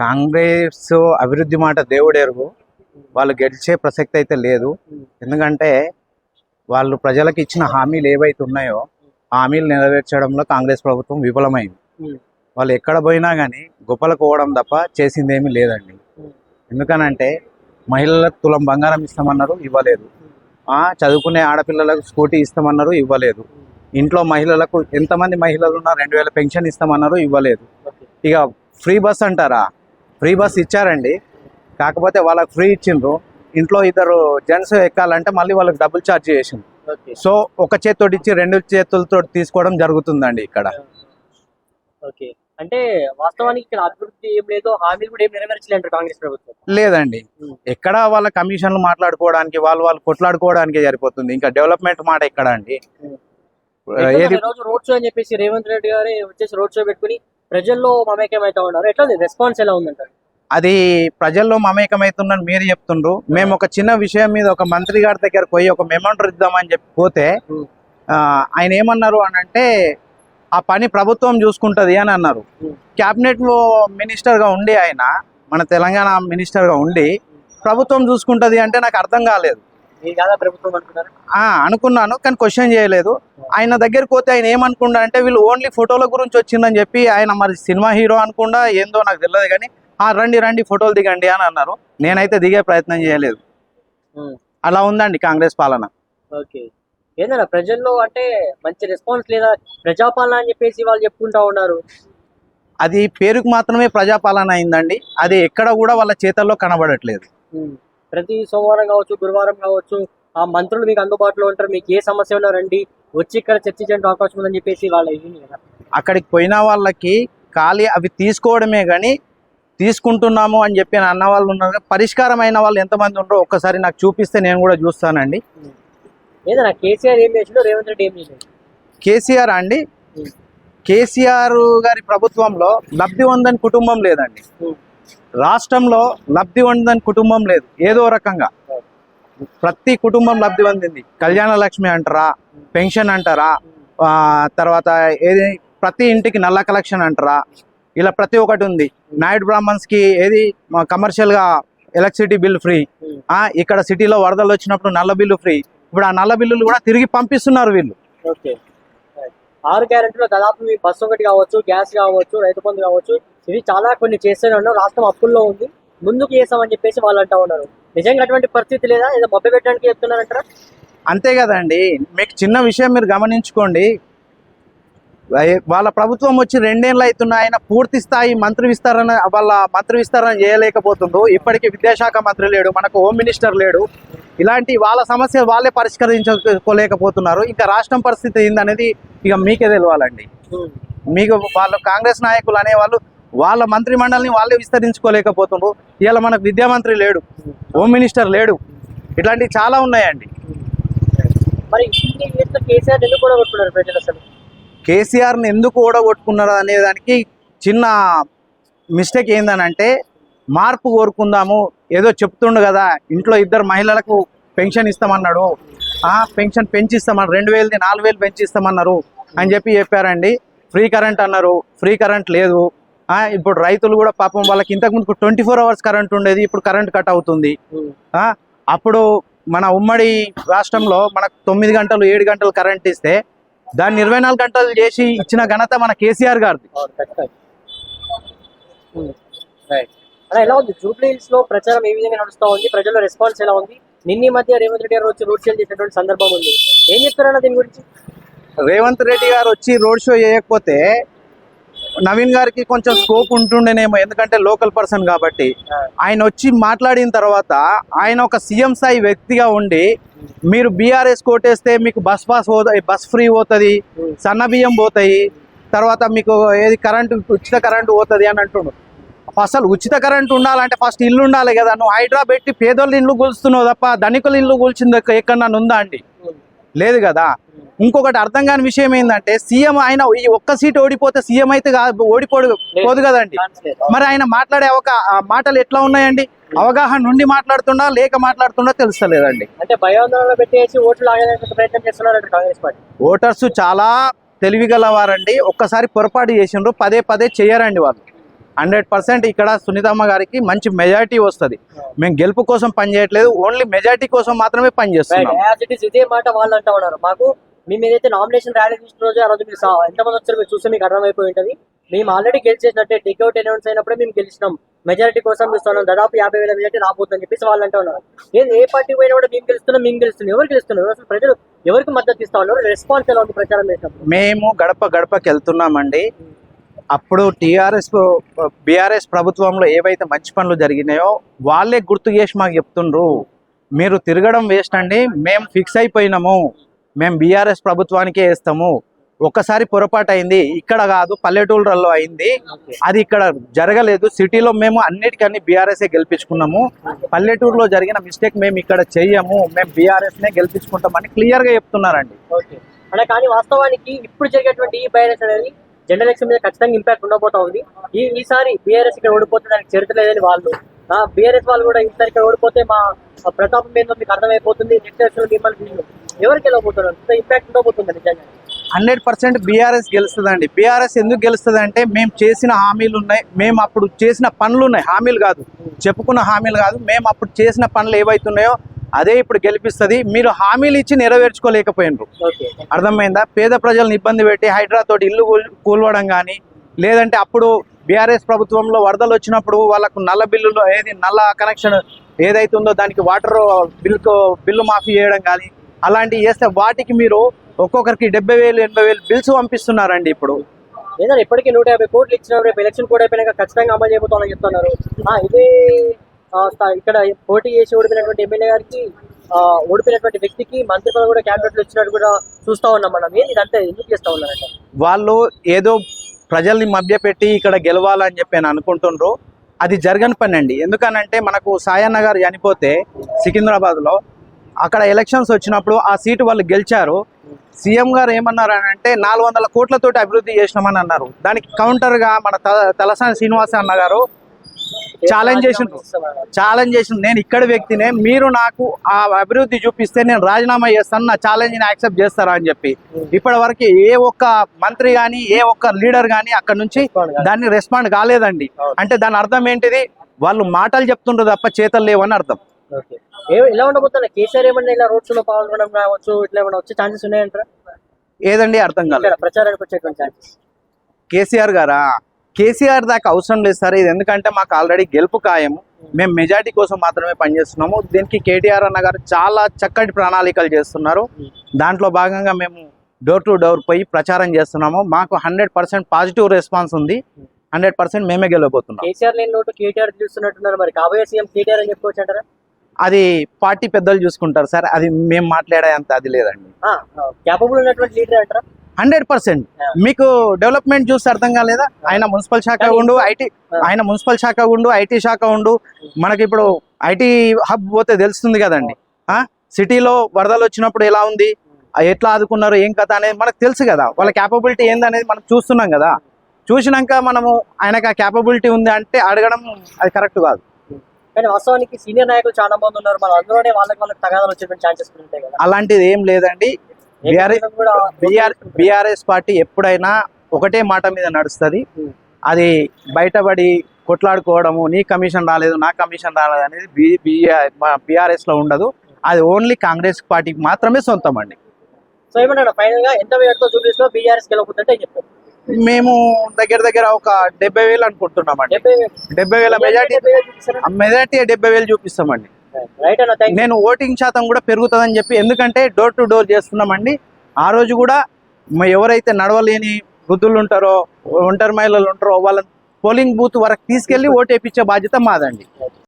కాంగ్రెస్ అభివృద్ధి మాట దేవుడెరుగు వాళ్ళు గెలిచే ప్రసక్తి అయితే లేదు. ఎందుకంటే వాళ్ళు ప్రజలకు ఇచ్చిన హామీలు ఏవైతే ఉన్నాయో హామీలు నెరవేర్చడంలో కాంగ్రెస్ ప్రభుత్వం విఫలమైంది. వాళ్ళు ఎక్కడ పోయినా కానీ గొప్పలకు పోవడం తప్ప చేసింది ఏమీ లేదండి. ఎందుకనంటే మహిళలకు తులం బంగారం ఇస్తామన్నారు ఇవ్వలేదు. ఆ, చదువుకునే ఆడపిల్లలకు స్కూటీ ఇస్తామన్నారు ఇవ్వలేదు. ఇంట్లో మహిళలకు ఎంతమంది మహిళలు ఉన్నారు రెండు వేల పెన్షన్ ఇస్తామన్నారు ఇవ్వలేదు. ఇక ఫ్రీ బస్ అంటారా? ఫ్రీ బస్ ఇచ్చారండి. కాకపోతే వాళ్ళకి ఫ్రీ ఇచ్చిండ్రు. ఇంట్లో ఇద్దరు జెంట్స్ ఎక్కాలంటే మళ్ళీ వాళ్ళకి డబుల్ ఛార్జ్ ఓకే. సో ఒక చేతితోటి ఇచ్చి రెండు చేతులతో తీసుకోవడం జరుగుతుందండి ఇక్కడ. ఓకే. అంటే వాస్తవానికి ఇక్కడ అభివృద్ధి ఏం లేదు హామీలు కూడా ఏం నెరవేర్చలేంటారు కాంగ్రెస్ ప్రభుత్వం? లేదండి. ఎక్కడ వాళ్ళ కమిషన్లు మాట్లాడుకోవడానికి వాళ్ళు వాళ్ళు కొట్లాడుకోవడానికి సరిపోతుంది. ఇంకా డెవలప్మెంట్ మాట ఎక్కడ అండి? రోజు రోడ్ షో అని చెప్పేసి రేవంత్ రెడ్డి గారే వచ్చేసి రోడ్ షో పెట్టుకుని ప్రజల్లో మమేకం అయితే ఉన్నారు. ఎట్లా రెస్పాన్స్ ఎలా ఉందంటారు? అది ప్రజల్లో మమేకమవుతుందని మీరు చెప్తుండ్రు. మేము ఒక చిన్న విషయం మీద ఒక మంత్రి గారి దగ్గరకు పోయి ఒక మెమండర్ ఇద్దామని చెప్పి పోతే ఆయన ఏమన్నారు అని అంటే ఆ పని ప్రభుత్వం చూసుకుంటది అని అన్నారు. ఉం. క్యాబినెట్లో మినిస్టర్గా ఉండి ఆయన మన తెలంగాణ మినిస్టర్గా ఉండి ప్రభుత్వం చూసుకుంటది అంటే నాకు అర్థం కాలేదు. అనుకున్నాను కానీ క్వశ్చన్ చేయలేదు. ఆయన దగ్గరికి పోతే ఆయన ఏమనుకుండా అంటే వీళ్ళు ఓన్లీ ఫోటోల గురించి వచ్చిందని చెప్పి ఆయన మరి సినిమా హీరో అనుకుండా ఏందో నాకు తెలియదు కానీ ఆ రండి రండి ఫోటోలు దిగండి అని అన్నారు. నేనైతే దిగే ప్రయత్నం చేయలేదు. అలా ఉందండి కాంగ్రెస్ పాలన. ఓకే. ఏందన్నా ప్రజల్లో అంటే మంచి రెస్పాన్స్ లేదా ప్రజాపాలన అని చెప్పేసి వాళ్ళు చెప్పుకుంటా ఉన్నారు? అది పేరుకు మాత్రమే ప్రజాపాలన అయిందండి. అది ఎక్కడ కూడా వాళ్ళ చేతల్లో కనబడట్లేదు. ప్రతి సోమవారం కావచ్చు గురువారం కావచ్చు ఆ మంత్రులు మీకు అందుబాటులో ఉంటారు. మీకు ఏ సమస్య ఉన్నా రండి వచ్చి ఇక్కడ చర్చించడానికి అవకాశం ఉందని చెప్పేసి వాళ్ళ కదా. అక్కడికి పోయిన వాళ్ళకి ఖాళీ అవి తీసుకోవడమే కానీ తీసుకుంటున్నాము అని చెప్పి అన్న వాళ్ళు ఉన్నారు పరిష్కారం అయిన వాళ్ళు ఎంతమంది ఉన్నారో ఒక్కసారి నాకు చూపిస్తే నేను కూడా చూస్తానండి. ఏదన్నా కేసీఆర్ ఏం చేసిండో రేవంత్ రెడ్డి ఏం చేసిండు. కేసీఆర్ అండి. కేసీఆర్ గారి ప్రభుత్వంలో లబ్ధి పొందని కుటుంబం లేదండి. రాష్ట్రంలో లబ్ధి పొందని కుటుంబం లేదు. ఏదో రకంగా. ప్రతి కుటుంబం లబ్ధి పొందింది. కళ్యాణ లక్ష్మి అంటారా పెన్షన్ అంటారా ఆ, తర్వాత ఏది ప్రతి ఇంటికి నల్ల కలెక్షన్ అంటారా ఇలా ప్రతి ఒక్కటి ఉంది. నాయుడు బ్రాహ్మణ్స్కి ఏది కమర్షియల్గా ఎలక్ట్రిసిటీ బిల్ ఫ్రీ. ఆ ఇక్కడ సిటీలో వరదలు వచ్చినప్పుడు నల్ల బిల్లు ఫ్రీ. ఇప్పుడు ఆ నల్ల బిల్లులు కూడా తిరిగి పంపిస్తున్నారు వీళ్ళు. ఓకే. ఆరు క్యారెంట్లో దాదాపు మీ బస్సు ఒకటి కావచ్చు గ్యాస్ కావచ్చు రైతు బంధు కావచ్చు. ఇవి చాలా కొన్ని చేస్తూనే ఉన్నారు రాష్ట్రం అప్పుల్లో ఉంది. ముందుకు చేస్తామని చెప్పేసి వాళ్ళు అంటా ఉన్నారు. నిజంగా అటువంటి పరిస్థితి లేదా? ఏదో మభ్య పెట్టడానికి చెప్తున్నారంటారా? అంతే కదండి. మీకు చిన్న విషయం మీరు గమనించుకోండి. వాళ్ళ ప్రభుత్వం వచ్చి రెండేళ్ళు అవుతున్నా ఆయన పూర్తి స్థాయి మంత్రి విస్తరణ వాళ్ళ మంత్రి విస్తరణ చేయలేకపోతుండ్రు ఇప్పటికీ విద్యాశాఖ మంత్రి లేడు మనకు హోమ్ మినిస్టర్ లేడు. ఇలాంటి వాళ్ళ సమస్య వాళ్ళే పరిష్కరించుకోలేకపోతున్నారు ఇంకా రాష్ట్రం పరిస్థితి ఏందనేది ఇక మీకే తెలియాలండి మీకు వాళ్ళు కాంగ్రెస్ నాయకులు అనేవాళ్ళు వాళ్ళ మంత్రి మండలిని వాళ్ళే విస్తరించుకోలేకపోతున్నారు ఇవాళ మనకు విద్యామంత్రి లేడు హోమ్ మినిస్టర్ లేడు. ఇట్లాంటివి చాలా ఉన్నాయండి. మరి కేసీఆర్ ఎందుకు కూడా కొట్టుకున్నారు ప్రజలు అసలు? కేసీఆర్ని ఎందుకు ఓడగొట్టుకున్నారు అనే దానికి చిన్న మిస్టేక్ ఏందనంటే మార్పు కోరుకుందాము. ఏదో చెప్తుండు కదా ఇంట్లో ఇద్దరు మహిళలకు పెన్షన్ ఇస్తామన్నాడు. ఆ పెన్షన్ పెంచిస్తామన్నారు. రెండు వేలది నాలుగు వేలు పెంచిస్తామన్నారు అని చెప్పి చెప్పారండి. ఫ్రీ కరెంట్ అన్నారు. ఫ్రీ కరెంట్ లేదు. ఇప్పుడు రైతులు కూడా పాపం వాళ్ళకి ఇంతకుముందు ట్వంటీ ఫోర్ అవర్స్ కరెంట్ ఉండేది ఇప్పుడు కరెంట్ కట్ అవుతుంది. ఆ, అప్పుడు మన ఉమ్మడి రాష్ట్రంలో మనకు తొమ్మిది గంటలు ఏడు గంటలు కరెంట్ ఇస్తే దాన్ని ఇరవై నాలుగు గంటలు చేసి ఇచ్చిన ఘనత మన కేసీఆర్ గారిది. అలా ఎలా ఉంది? లో ప్రచారం ఏ విధంగా నడుస్తా ఉంది? ప్రజల రెస్పాన్స్ ఎలా ఉంది? నిన్న మధ్య రేవంత్ రెడ్డి గారు వచ్చి రోడ్ షోలు చేసినటువంటి సందర్భం ఉంది. ఏం చెప్తారన్న దీని గురించి? రేవంత్ రెడ్డి గారు వచ్చి రోడ్ షో చేయకపోతే నవీన్ గారికి కొంచెం స్కోప్ ఉంటుండేనేమో ఎందుకంటే లోకల్ పర్సన్ కాబట్టి. ఆయన వచ్చి మాట్లాడిన తర్వాత ఆయన ఒక సీఎం స్థాయి వ్యక్తిగా ఉండి మీరు బీఆర్ఎస్ కోటేస్తే మీకు బస్ పాస్ పోతాయి బస్ ఫ్రీ పోతుంది సన్న బియ్యం పోతాయి తర్వాత మీకు ఏది కరెంటు ఉచిత కరెంటు పోతుంది అని అంటుండు. అసలు ఉచిత కరెంట్ ఉండాలంటే ఫస్ట్ ఇల్లు ఉండాలి కదా. నువ్వు హైడ్రా పెట్టి పేదోళ్ళ ఇల్లు కూల్స్తున్నావు తప్ప ధనికుల ఇల్లు కూల్చింది ఎక్కడన్నా ఉందా అండి? లేదు కదా? ఇంకొకటి అర్థం కాని విషయం ఏంటంటే సీఎం ఆయన ఈ ఒక్క సీట్ ఓడిపోతే సీఎం అయితే ఓడిపోడు పోదు కదండి. మరి ఆయన మాట్లాడే ఒక మాటలు ఎట్లా ఉన్నాయండి? అవగాహన నుండి మాట్లాడుతుండా లేక మాట్లాడుతుండా తెలుస్తలేదండి. అంటే భయాందోళన పెట్టేసి ఓట్లు ఆగడానికి ప్రయత్నం చేస్తున్నారంట కాంగ్రెస్ పార్టీ. ఓటర్స్ చాలా తెలివిగలవారండి. ఒక్కసారి పొరపాటు చేసిండ్రు పదే పదే చేయరండి వాళ్ళు. హండ్రెడ్ పర్సెంట్ ఇక్కడ సునీతమ్మ గారికి మంచి మెజారిటీ వస్తుంది. మేము గెలుపు కోసం పనిచేయట్లేదు ఓన్లీ మెజారిటీ కోసం మాత్రమే పనిచేస్తున్నాం యాజ్ ఇట్ ఈస్ ఇదే మాట వాళ్ళు అంటా ఉన్నారు. మాకు మేము ఏదైతే నామినేషన్ ర్యాలీ తీసిన రోజు ఆ రోజు మీరు ఎంతమంది వచ్చారో మీరు చూస్తే మీకు అర్థమైపోయి ఉంటుంది. మేము ఆల్రెడీ గెలిచేసినట్టే టేక్అవుట్ అనౌన్స్ అయినప్పుడే మేము గెలిచినాం. మెజారిటీ కోసం చూస్తున్నాం దాదాపు యాభై వేల మెజారిటీ రాబోతుందని చెప్పేసి వాళ్ళు అంటా ఉన్నారు. ఏది ఏ పార్టీ పోయినా కూడా మేము గెలుస్తున్నాం మేము గెలుస్తున్నాం ఎవరు గెలుస్తున్నారు? అసలు ప్రజలు ఎవరికి మద్దతు ఇస్తా ఉన్నారు? రెస్పాన్స్ ఎలా ఉంది ప్రచారం చేసినప్పుడు? మేము గడప గడపకి వెళ్తున్నామండి. అప్పుడు టీఆర్ఎస్ బీఆర్ఎస్ ప్రభుత్వంలో ఏవైతే మంచి పనులు జరిగినాయో వాళ్ళే గుర్తు చేసి మాకు చెప్తుండ్రు. మీరు తిరగడం వేస్ట్ అండి మేము ఫిక్స్ అయిపోయినాము. మేము బీఆర్ఎస్ ప్రభుత్వానికే వేస్తాము. ఒక్కసారి పొరపాటు అయింది ఇక్కడ కాదు పల్లెటూళ్ళలో అయింది. అది ఇక్కడ జరగలేదు. సిటీలో మేము అన్నిటికన్నీ బీఆర్ఎస్ గెలిపించుకున్నాము. పల్లెటూరులో జరిగిన మిస్టేక్ మేము ఇక్కడ చెయ్యము. మేము బీఆర్ఎస్ నే గెలిపించుకుంటామని క్లియర్గా చెప్తున్నారండి. ఓకే అంటే కానీ వాస్తవానికి ఇప్పుడు జరిగేటువంటి ఈ బైరస్ అనేది జనరల్ ఎలక్షన్ మీద ఖచ్చితంగా ఇంపాక్ట్ ఉండబోతా ఉంది. ఈ ఈసారి బీఆర్ఎస్ ఇక్కడ ఓడిపోతే దానికి చరిత్ర లేదని వాళ్ళు. బీఆర్ఎస్ వాళ్ళు కూడా ఈసారి ఇక్కడ ఓడిపోతే మా ప్రతాపం ఏందో మీకు అర్థమైపోతుంది. నెక్స్ట్ ఎలక్షన్ మిమ్మల్ని వీళ్ళు ఎవరికి వెళ్ళబోతున్నారు ఇంత ఇంపాక్ట్ ఉండబోతుంది నిజంగా? హండ్రెడ్ పర్సెంట్ బీఆర్ఎస్ గెలుస్తుందండి. బీఆర్ఎస్ ఎందుకు గెలుస్తుంది అంటే మేము చేసిన హామీలు ఉన్నాయి. మేము అప్పుడు చేసిన పనులు ఉన్నాయి. హామీలు కాదు. చెప్పుకున్న హామీలు కాదు. మేము అప్పుడు చేసిన పనులు ఏవైతున్నాయో అదే ఇప్పుడు గెలిపిస్తుంది. మీరు హామీలు ఇచ్చి నెరవేర్చుకోలేకపోయినరు. అర్థమైందా? పేద ప్రజలను ఇబ్బంది పెట్టి హైడ్రా తోటి ఇల్లు కూల్- కూలవడం కానీ లేదంటే అప్పుడు బీఆర్ఎస్ ప్రభుత్వంలో వరదలు వచ్చినప్పుడు వాళ్ళకు నల్ల బిల్లులో ఏది నల్ల కనెక్షన్ ఏదైతే ఉందో దానికి వాటర్ బిల్లు బిల్లు మాఫీ చేయడం కానీ అలాంటివి చేస్తే వాటికి మీరు ఒక్కొక్కరికి డెబ్బై వేలు ఎనభై వేలు బిల్స్ పంపిస్తున్నారండి ఇప్పుడు. ఏదైనా ఇప్పటికీ నూట యాభై కోట్లు ఇచ్చిన రేపు ఎలక్షన్ కూడా అయిపోయినాక ఖచ్చితంగా అమలు చేయబోతామని చెప్తున్నారు. ఇదే ఇక్కడ పోటీ చేసి ఓడిపోయినటువంటి ఎమ్మెల్యే గారికి ఓడిపోయినటువంటి వ్యక్తికి మంత్రి పదవి కూడా క్యాబినెట్లో కూడా చూస్తా ఉన్నాం మనం. ఏంది ఇదంతా ఎందుకు చేస్తా ఉన్నారంట వాళ్ళు ఏదో ప్రజల్ని మభ్యపెట్టి ఇక్కడ గెలవాలని చెప్పి నేను అనుకుంటుండ్రు. అది జరగని పని అండి. ఎందుకనంటే మనకు సాయన్న గారు చనిపోతే సికింద్రాబాద్లో అక్కడ ఎలక్షన్స్ వచ్చినప్పుడు ఆ సీటు వాళ్ళు గెలిచారు. సీఎం గారు ఏమన్నారు అని అంటే నాలుగు వందల కోట్లతోటి అభివృద్ధి చేసినామని అన్నారు. దానికి కౌంటర్గా మన తలసాని శ్రీనివాస అన్న గారు ఛాలెంజ్ చేసిండ్రు ఛాలెంజ్ చేసిన నేను ఇక్కడ వ్యక్తినే. మీరు నాకు ఆ అభివృద్ధి చూపిస్తే నేను రాజీనామా చేస్తాను నా ఛాలెంజ్ని యాక్సెప్ట్ చేస్తారా అని చెప్పి. ఇప్పటి వరకు ఏ ఒక్క మంత్రి కానీ ఏ ఒక్క లీడర్ కానీ అక్కడ నుంచి దాన్ని రెస్పాండ్ కాలేదండి. అంటే దాని అర్థం ఏంటిది? వాళ్ళు మాటలు చెప్తుండ్రు తప్ప చేతలు లేవని అర్థం. ఎలా ఉండబోతున్నా కేసీఆర్ ఏమన్నా ఇలా రోడ్స్లో పాల్గొనడం కావచ్చు ఇట్లా ఏమైనా వచ్చే ఛాన్సెస్ ఉన్నాయంటారా? ఏదండి? అర్థం ఇక్కడ ప్రచారానికి వచ్చేటువంటి ఛాన్సెస్. కేసీఆర్ గారా? కేసీఆర్ దాకా అవసరం లేదు సార్. ఇది ఎందుకంటే మాకు ఆల్రెడీ గెలుపు ఖాయము. మేము మెజార్టీ కోసం మాత్రమే పనిచేస్తున్నాము. దీనికి కేటీఆర్ అన్న గారు చాలా చక్కటి ప్రణాళికలు చేస్తున్నారు. దాంట్లో భాగంగా మేము డోర్ టు డోర్ పోయి ప్రచారం చేస్తున్నాము. మాకు హండ్రెడ్ పర్సెంట్ పాజిటివ్ రెస్పాన్స్ ఉంది. హండ్రెడ్ పర్సెంట్ మేమే గెలవబోతున్నాం. కేసీఆర్ లేని నోటు కేటీఆర్ చూస్తున్నట్టున్నారు. మరి కాబోయే సీఎం కేటీఆర్ అని చెప్పుకోవచ్చు అంటారా? అది పార్టీ పెద్దలు చూసుకుంటారు సార్. అది మేము మాట్లాడే అంత అది లేదండి. క్యాపబుల్ ఉన్నటువంటి లీడర్ అంటారా? Hundred percent. మీకు డెవలప్మెంట్ చూస్తే అర్థం కాలేదా? ఆయన మున్సిపల్ శాఖ ఉండు ఐటీ ఆయన మున్సిపల్ శాఖ ఉండు ఐటీ శాఖ ఉండు. మనకి ఇప్పుడు ఐటీ హబ్ పోతే తెలుస్తుంది కదండి. ఆ? సిటీలో వరదలు వచ్చినప్పుడు ఎలా ఉంది? ఆ ఎట్లా ఆదుకున్నారు? ఏం కథ అనేది మనకు తెలుసు కదా. వాళ్ళ క్యాపబిలిటీ ఏందనేది మనం చూస్తున్నాం కదా. చూసినాక మనము ఆయనకు ఆ క్యాపబిలిటీ ఉంది అంటే అడగడం అది కరెక్ట్ కాదు. కానీ వాస్తవానికి సీనియర్ నాయకులు చాలా మంది ఉన్నారు. మన అందులోనే వాళ్ళకి వాళ్ళకి తగాదాలు వచ్చేటువంటి ఛాన్సెస్ ఉంటాయి కదా. అలాంటిది ఏం లేదండి. బీఆర్ఎస్ పార్టీ ఎప్పుడైనా ఒకటే మాట మీద నడుస్తుంది. అది బయటపడి కొట్లాడుకోవడము నీ కమిషన్ రాలేదు నా కమిషన్ రాలేదు అనేది బి బీఆర్ఎస్లో ఉండదు. అది ఓన్లీ కాంగ్రెస్ పార్టీకి మాత్రమే సొంతం అండి. సో ఏమన్నా ఫైనల్గా ఎంత వేయడంతో చూపిస్లో బీఆర్ఎస్ గెలవకుంటే చెప్తారు? మేము దగ్గర దగ్గర ఒక డెబ్బై వేలు అనుకుంటున్నామండి. డెబ్బై డెబ్బై వేల మెజార్టీ మెజార్టీ డెబ్బై వేలు చూపిస్తామండి. నేను ఓటింగ్ శాతం కూడా పెరుగుతుందని చెప్పి ఎందుకంటే డోర్ టు డోర్ చేస్తున్నామండి. ఆ రోజు కూడా ఎవరైతే నడవలేని వృద్ధులు ఉంటారో ఒంటరి మహిళలు ఉంటారో వాళ్ళని పోలింగ్ బూత్ వరకు తీసుకెళ్ళి ఓటు వేయించే బాధ్యత మాదండి.